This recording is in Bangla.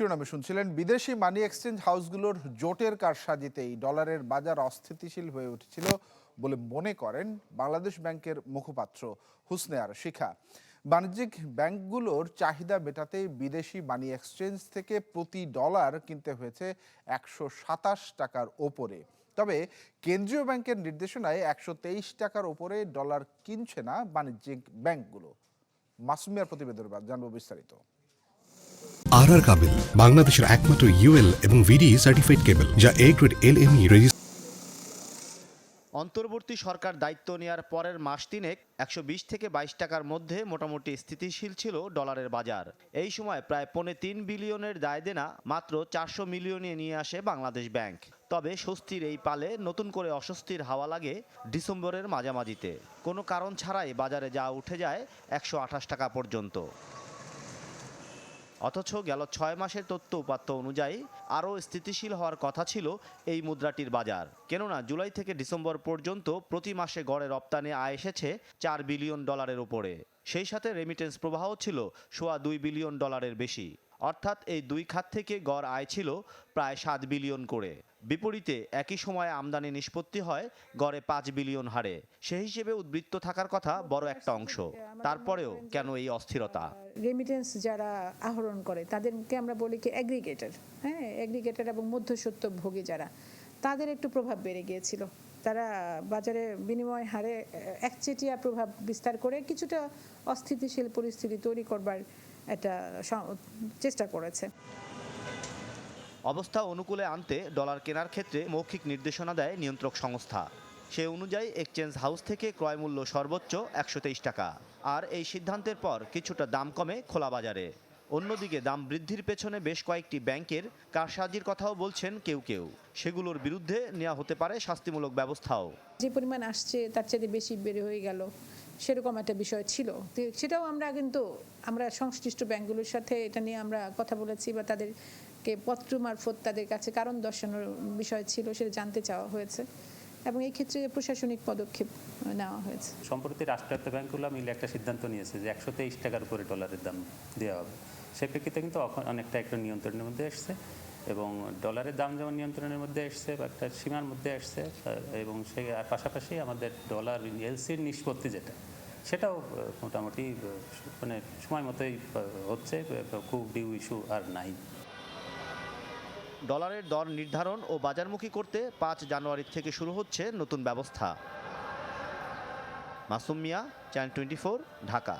শিরোনামে শুনছিলেন, বিদেশি মানি এক্সচেঞ্জ হাউসগুলোর জোটের কারসাজিতেই ডলারের বাজার অস্থিতিশীল হয়ে উঠেছিল বলে মনে করেন বাংলাদেশ ব্যাংকের মুখপাত্র হুসনে আর শিখা। বাণিজ্যিক ব্যাংকগুলোর চাহিদা মেটাতে বিদেশি মানি এক্সচেঞ্জ থেকে প্রতি ডলার কিনতে হয়েছে একশো সাতাশ টাকার ওপরে। তবে কেন্দ্রীয় ব্যাংকের নির্দেশনায় একশো তেইশ টাকার ওপরে ডলার কিনছে না বাণিজ্যিক ব্যাংকগুলো। মাসুমিয়ার প্রতিবেদন জানব বিস্তারিত। আর আর কাবিল বাংলাদেশের একমাত্র ইউএল এবং ভিডি সার্টিফাইড কেবল যা এ গ্রেড এল এম অন্তর্বর্তী সরকার দায়িত্ব নেয়ার পরের মাস তিনেক একশো বিশ থেকে বাইশ টাকার মধ্যে মোটামুটি স্থিতিশীল ছিল ডলারের বাজার। এই সময় প্রায় পৌনে তিন বিলিয়নের দায় দেনা মাত্র চারশো মিলিয়নে নিয়ে আসে বাংলাদেশ ব্যাংক। তবে স্বস্তির এই পালে নতুন করে অস্বস্তির হাওয়া লাগে ডিসেম্বরের মাঝামাঝিতে। কোনো কারণ ছাড়াই বাজারে যা উঠে যায় একশো আঠাশ টাকা পর্যন্ত। অথচ গেল ছয় মাসের তথ্য উপাত্ত অনুযায়ী আরও স্থিতিশীল হওয়ার কথা ছিল এই মুদ্রাটির বাজার। কেননা জুলাই থেকে ডিসেম্বর পর্যন্ত প্রতি মাসে গড়ে রপ্তানি আয় এসেছে চার বিলিয়ন ডলারের ওপরে সেই সাথে রেমিটেন্স প্রবাহ ছিল সোয়া দুই বিলিয়ন ডলারের বেশি। অর্থাৎ এই দুই খাত থেকে গড় আয় ছিল প্রায় সাত বিলিয়ন করে। বিপরীতে একই সময়ে আমদানি নিষ্পত্তি হয় গড়ে পাঁচ বিলিয়ন হারে। সে হিসেবে উদ্বৃত্ত থাকার কথা বড় একটা অংশ। তারপরেও কেন এই অস্থিরতা? রেমিটেন্স যারা আহরণ করে, তাদেরকে আমরা বলি কি অ্যাগ্রিগেটর হ্যাঁ? অ্যাগ্রিগেটর এবং মধ্যস্বত্ব ভোগী যারা, তাদের একটু প্রভাব বেড়ে গিয়েছিল। তারা বাজারে বিনিময় হারে একচেটিয়া প্রভাব বিস্তার করে কিছুটা অস্থিতিশীল পরিস্থিতি তৈরি করবার একটা স- চেষ্টা করেছে। অবস্থা অনুকূলে আনতে ডলার কেনার ক্ষেত্রে মৌখিক নির্দেশনা দেয় নিয়ন্ত্রক সংস্থা। সে অনুযায়ী এক্সচেঞ্জ হাউস থেকে ক্রয় মূল্য সর্বোচ্চ একশো তেইশ টাকা। আর এই সিদ্ধান্তের পর কিছুটা দাম কমে খোলা বাজারে। অন্যদিকে দাম বৃদ্ধির পেছনে বেশ কয়েকটি ব্যাংকের কারসাজির কথাও বলছেন কেউ কেউ। সেগুলোর বিরুদ্ধে নেওয়া হতে পারে শাস্তিমূলক ব্যবস্থাও। যে পরিমাণ আসছে তার চেয়ে বেশি বেড়ে হয়ে গেল। সেরকম একটা বিষয় ছিল। সেটাও আমরা কিন্তু আমরা সংশ্লিষ্ট ব্যাংকগুলোর সাথে এটা নিয়ে আমরা কথা বলেছি বা তাদেরকে পত্র মারফত তাদের কাছে কারণ দর্শানোর বিষয় ছিল সেটা জানতে চাওয়া হয়েছে। এবং এই ক্ষেত্রে প্রশাসনিক পদক্ষেপ নেওয়া হয়েছে। সম্প্রতি রাষ্ট্রায়ত্ত ব্যাংকগুলো মিলে একটা সিদ্ধান্ত নিয়েছে যে একশো তেইশ টাকার উপরে ডলারের দাম দেওয়া হবে। সেই প্রেক্ষিতে কিন্তু অনেকটা একটা নিয়ন্ত্রণের মধ্যে এসছে এবং ডলারের দাম যেমন নিয়ন্ত্রণের মধ্যে এসছে বা একটা সীমার মধ্যে আহ, এবং সে পাশাপাশি আমাদের ডলার এলসির নিষ্পত্তি যেটা সেটাও মোটামুটি মানে সময় মতোই হচ্ছে খুব ডিউ ইস্যু আর নাই। ডলারের দর নির্ধারণ ও বাজারমুখী করতে পাঁচ জানুয়ারি থেকে শুরু হচ্ছে নতুন ব্যবস্থা। Masum Mia, channel twenty Dhaka.